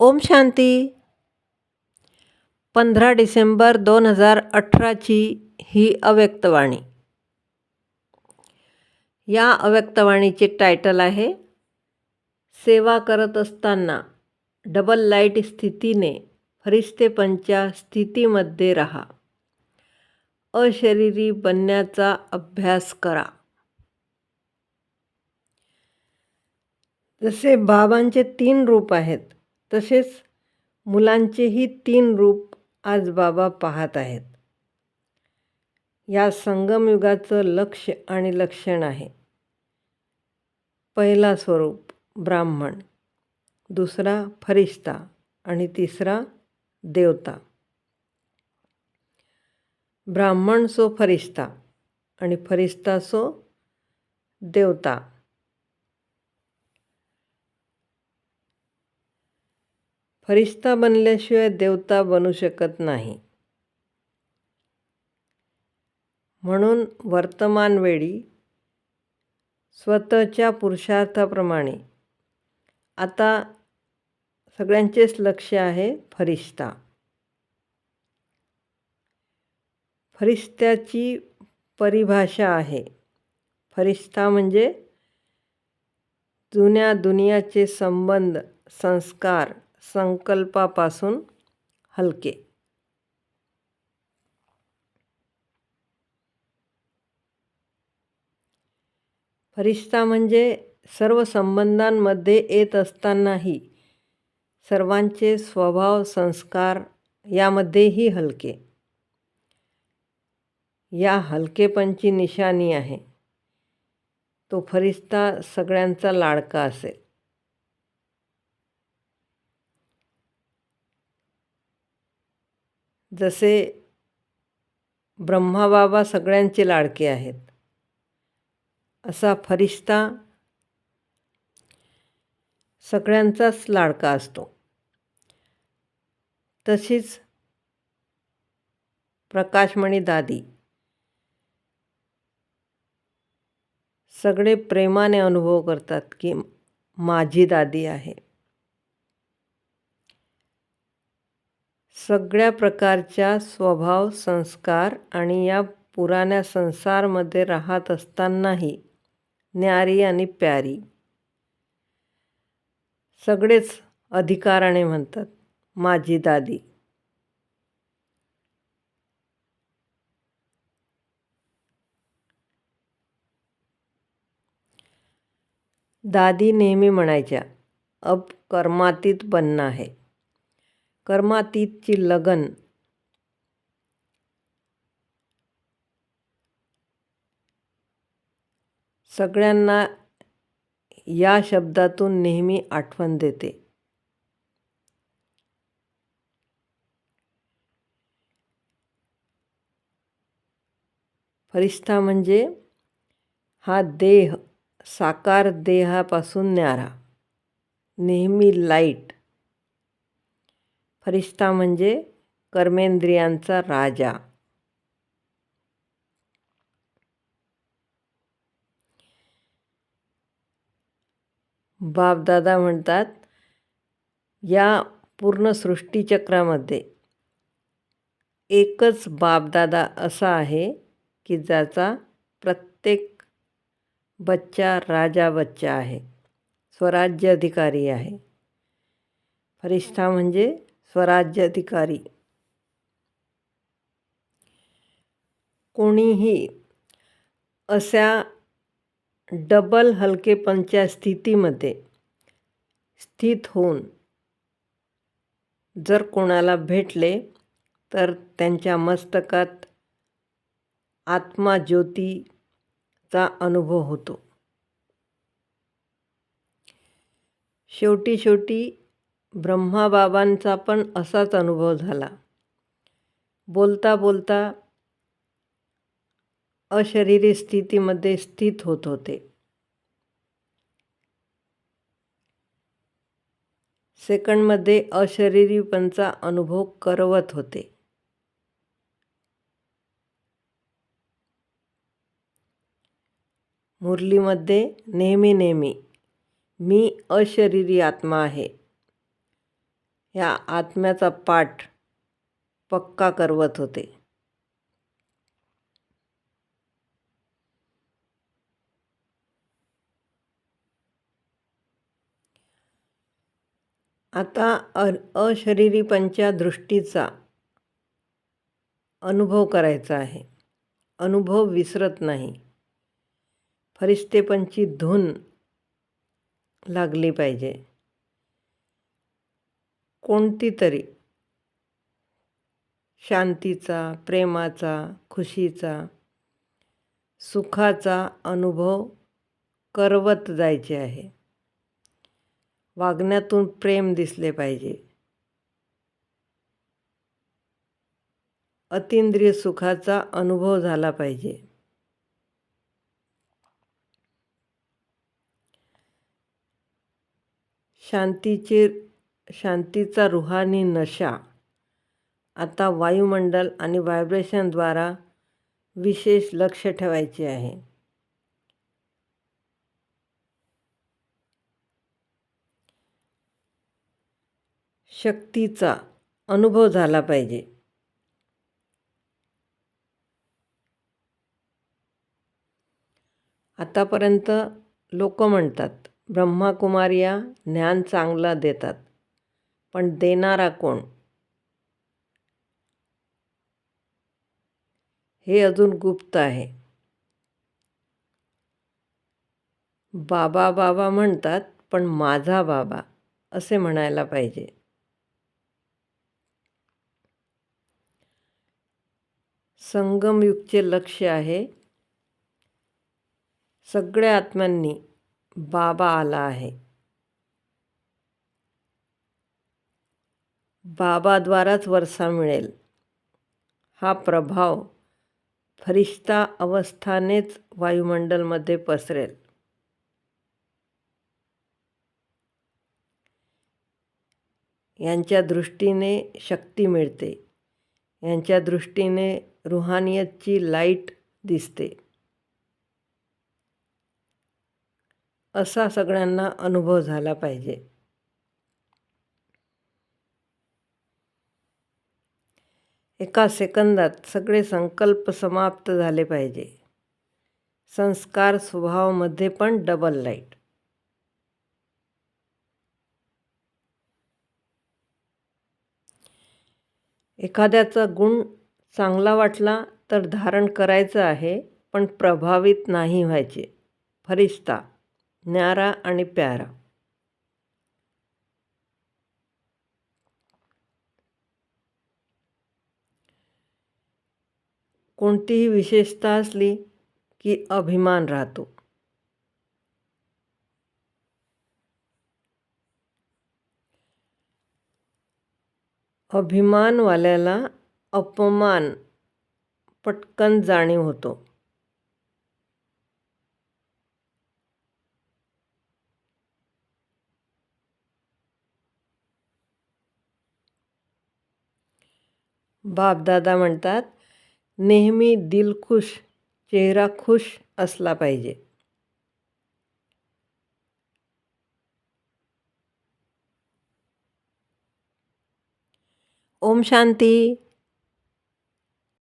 ओम शांती. पंधरा डिसेंबर दोन हजार अठराची ही अव्यक्तवाणी या अव्यक्तवाणीचे टायटल आहे सेवा करत असताना डबल लाइट स्थितीने फरिश्तेपणच्या स्थितीमध्ये राहा. अशरीरी बनण्याचा अभ्यास करा. जसे बाबांचे तीन रूप आहेत तसेच मुलांचेही तीन रूप आज बाबा पाहत आहेत. या संगमयुगाचं लक्ष आणि लक्षण आहे. पहिला स्वरूप ब्राह्मण दुसरा फरिश्ता आणि तिसरा देवता. ब्राह्मण सो फरिश्ता आणि फरिश्ता सो देवता. फरिश्ता बनल्याशिवाय देवता बनू शकत नाही. म्हणून वर्तमान वेळी स्वतःच्या पुरुषार्थाप्रमाणे आता सगळ्यांचेच लक्ष आहे फरिश्ता. फरिश्त्याची परिभाषा आहे. फरिश्ता म्हणजे जुन्या दुनियाचे संबंध संस्कार संकल्पापासून हलके. फरिश्ता म्हणजे सर्व संबंधांमध्ये येत असतानाही सर्वांचे स्वभाव संस्कार यामध्येही हलके. या हलकेपणची निशाणी आहे. तो फरिश्ता सगळ्यांचा लाडका असेल. जसे ब्रह्माबाबा सगळ्यांचे लाडके आहेत. असा फरिश्ता सगळ्यांचाच लाडका असतो. तशीच प्रकाशमणी दादी सगळे प्रेमाने अनुभव करतात की माझी दादी आहे. सगळ्या प्रकारच्या स्वभाव संस्कार आणि या पुराण्या संसारमध्ये राहत असतानाही न्यारी आणि प्यारी. सगळेच अधिकाराने म्हणतात माझी दादी. दादी नेहमी म्हणायच्या अब कर्मातीत बनणं आहे कर्मातीतची लगन. सगळ्यांना या शब्दातून नेहमी आठवण देते. फरिश्ता म्हणजे हा देह साकार देहापासून न्यारा. नेहमी लाइट. फरिश्ता म्हणजे कर्मेंद्रियांचा राजा. बापदादा म्हणतात या पूर्ण सृष्टीचक्रामध्ये एकच बापदादा असा आहे की ज्याचा प्रत्येक बच्चा राजा बच्चा आहे स्वराज्य अधिकारी आहे. फरिश्ता म्हणजे स्वराज्याधिकारी. कोणीही अशा डबल हलकेपणच्या स्थितीमध्ये स्थित होऊन जर कोणाला भेटले तर त्यांच्या मस्तकात आत्मा ज्योतीचा अनुभव होतो. शेवटी शेवटी ब्रह्माबाबांचा पण असाच अनुभव झाला. बोलता बोलता अशरीरी स्थितीमध्ये स्थित होत होते. सेकंडमध्ये अशरीरीपणचा अनुभव करवत होते. मुरलीमध्ये नेहमी नेहमी मी अशरीरी आत्मा आहे. ह्या आत्म्याचा पाठ पक्का करवत होते. आता अ अशरीरी पंचादृष्टीचा अनुभव करायचा आहे. अनुभव विसरत नाही. फरिश्तेपणची धून लागली पाहिजे. कोणती तरी शांतीचा प्रेमाचा खुशीचा सुखाचा अनुभव करवत जायचे आहे. वागण्यातून प्रेम दिसले पाहिजे. अतिंद्रिय सुखाचा अनुभव झाला पाहिजे. शांतीचे शांतीचा रुहानी नशा. आता वायुमंडल आणि व्हायब्रेशनद्वारा विशेष लक्ष ठेवायचे आहे. शक्तीचा अनुभव झाला पाहिजे. आतापर्यंत लोक म्हणतात ब्रह्माकुमारिया ज्ञान चांगला देतात. पण देणारा कोण? हे अजून गुप्त आहे. बाबा बाबा म्हणतात पण माझा बाबा असे म्हणायला पाहिजे. संगमयुगचे लक्ष आहे. सगळ्या आत्म्यांनी बाबा आला आहे. बाबाद्वाराच वरसा मिळेल. हा प्रभाव फरिश्ता अवस्थानेच वायुमंडलमध्ये पसरेल. यांच्या दृष्टीने शक्ती मिळते. यांच्या दृष्टीने रुहानियतची लाइट दिसते. असा सगळ्यांना अनुभव झाला पाहिजे. एका सेकंदात सगळे संकल्प समाप्त झाले पाहिजे. संस्कार स्वभावामध्ये पण डबल लाइट एखाद्याचा गुण चांगला वाटला तर धारण करायचं आहे पण प्रभावित नाही व्हायचे. फरिश्ता न्यारा आणि प्यारा. कोणतीही विशेषता असली की अभिमान राहतो. अभिमानवाल्याला अपमान पटकन जाणीव होतो. बापदादा म्हणतात नेहमी दिलखुश चेहरा खुश असला पाहिजे. ओम शांती.